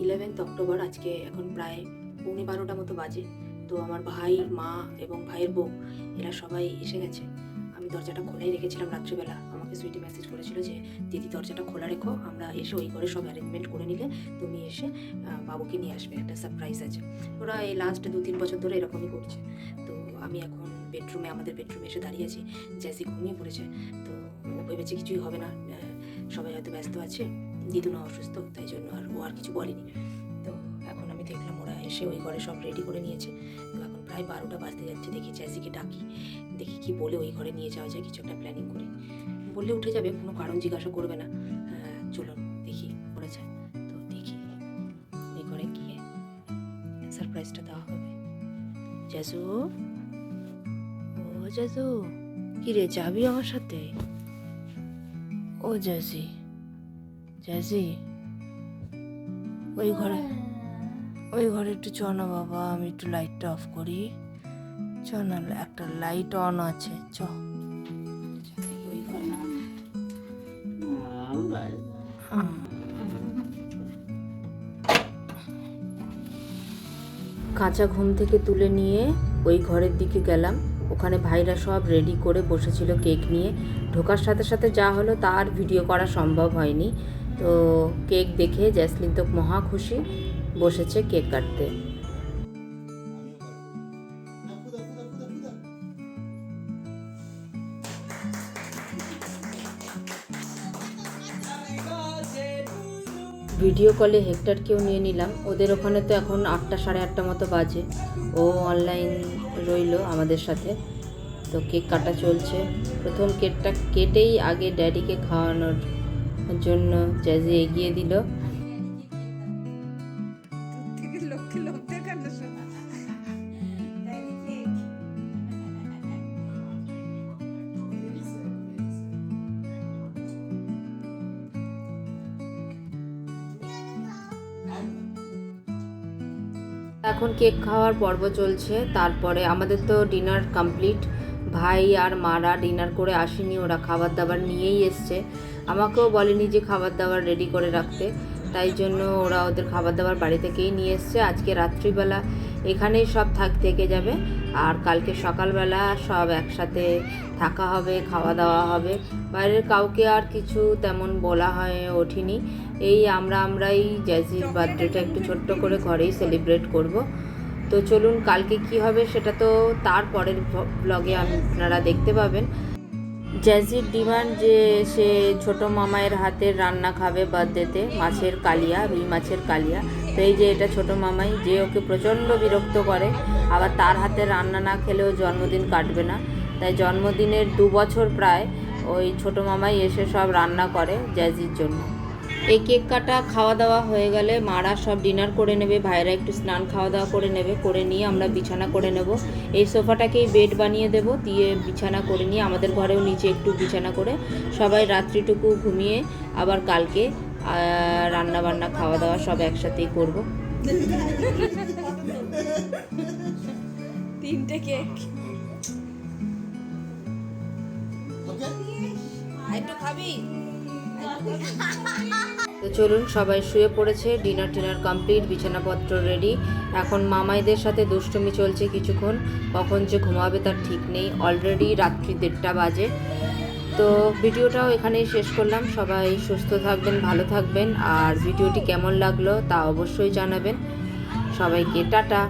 Eleventh October আজকে এখন প্রায় পৌনে বারোটা মতো বাজে। তো আমার ভাই, মা এবং ভাইয়ের বউ, এরা সবাই এসে গেছে। আমি দরজাটা খোলাই রেখেছিলাম রাত্রিবেলা। আমাকে সুইটি মেসেজ করেছিল যে, দিদি, দরজাটা খোলা রেখো, আমরা এসে ওই ঘরে সব অ্যারেঞ্জমেন্ট করে নিলে তুমি এসে বাবুকে নিয়ে আসবে। একটা সারপ্রাইজ আছে। ওরা এই লাস্ট দু তিন বছর ধরে এরকমই করছে। তো আমি এখন বেডরুমে আমাদের বেডরুমে এসে দাঁড়িয়ে আছি। জ্যাসি ঘুমিয়ে পড়েছে। তো ভেবেছে কিছুই হবে না। সবাই হয়তো ব্যস্ত আছে। দিদুনা অসুস্থ তাই জন্য আর ও আর কিছু বলেনি। তো এখন আমি দেখলাম ওরা এসে ওই ঘরে সব রেডি করে নিয়েছে। তো এখন প্রায় বারোটা বাজতে যাচ্ছে দেখি জ্যাসিকে ডাকি দেখি কি বলে ওই ঘরে নিয়ে যাওয়া যায় কিছু একটা প্ল্যানিং করে। বললে উঠে যাবে কোনো কারণ জিজ্ঞাসা করবে না। হ্যাঁ, চলুন দেখি করেছে তো দেখি ওই ঘরে গিয়ে সারপ্রাইজটা দেওয়া হবে। জ্যাসু? ও জ্যাসু কি রে যাবি আমার সাথে? ও জ্যাসি। জ্যাসি ওই ঘরে ওই ঘরে একটু চ না বাবা, আমি একটু লাইটটা অফ করি। চ না, একটা লাইট অন আছে, চ। কাঁচা ঘুম থেকে তুলে নিয়ে ওই ঘরের দিকে গেলাম। ওখানে ভাইরা সব রেডি করে বসেছিল কেক নিয়ে। ঢোকার সাথে সাথে যা হলো তার ভিডিও করা সম্ভব হয়নি। তো কেক দেখে জ্যাসলিন তো মহা খুশি, বসেছে কেক কাটতে। ভিডিও কলে হেক্টরকেও নিয়ে নিলাম। ওদের ওখানে তো এখন আটটা, সাড়ে আটটা মতো বাজে। ও অনলাইন রইল আমাদের সাথে। তো কেক কাটা চলছে। প্রথম কেকটা কেটেই আগে ড্যাডিকে খাওয়ানোর জন্য জ্যাজি এগিয়ে দিল। এখন কেক খাওয়ার পর্ব চলছে তারপরে আমাদের তো ডিনার কমপ্লিট ভাই আর মারা ডিনার করে আসেনি ওরা খাবার দাবার নিয়েই এসছে। আমাকেও বলেনি যে খাবার দাবার রেডি করে রাখতে। তাই জন্য ওরা ওদের খাবার দাবার বাড়ি থেকেই নিয়ে এসছে। আজকে রাত্রিবেলা এখানেই সব থাক, থেকে যাবে। আর কালকে সকালবেলা সব একসাথে থাকা হবে, খাওয়া দাওয়া হবে। বাইরের কাউকে আর কিছু তেমন বলা হয় ওঠেনি। এই আমরা আমরাই জ্যাজির বার্থডেটা একটু ছোট্ট করে ঘরেই সেলিব্রেট করব। তো চলুন কালকে কি হবে সেটা তো তার পরের ব্লগে আপনারা দেখতে পাবেন। জ্যাজির ডিমান্ড যে সে ছোট মামায়ের হাতের রান্না খাবে বার্থডেতে, মাছের কালিয়া, রুই মাছের কালিয়া। তো এই যে এটা ছোট মামাই, যে ওকে প্রচণ্ড বিরক্ত করে, আবার তার হাতের রান্না না খেলেও জন্মদিন কাটবে না। তাই জন্মদিনের দু বছর প্রায় ওই ছোট মামাই এসে সব রান্না করে জ্যাজির জন্য। এই কেক কাটা খাওয়া দাওয়া হয়ে গেলে মারা সব ডিনার করে নেবে ভাইরা একটু স্নান খাওয়া দাওয়া করে নেবে করে নিয়ে আমরা বিছানা করে নেব। এই সোফাটাকেই বেড বানিয়ে দেব দিয়ে বিছানা করে নিয়ে আমাদের ঘরেও নিচে একটু বিছানা করে সবাই রাত্রিটুকু ঘুমিয়ে আবার কালকে রান্না বান্না খাওয়া দাওয়া সব একসাথেই করব। তিনটে কেক। একটু খাবি? তো চলুন, সবাই শুয়ে পড়েছে ডিনার টিনার কমপ্লিট বিছানাপত্র রেডি এখন মামাইদের সাথে দুষ্টুমি চলছে কিছুক্ষণ, কখন যে ঘুমাবে তার ঠিক নেই। অলরেডি রাত্রি দেড়টা বাজে। তো ভিডিওটাও এখানেই শেষ করলাম। সবাই সুস্থ থাকবেন, ভালো থাকবেন। আর ভিডিওটি কেমন লাগল তা অবশ্যই জানাবেন। সবাইকে টাটা।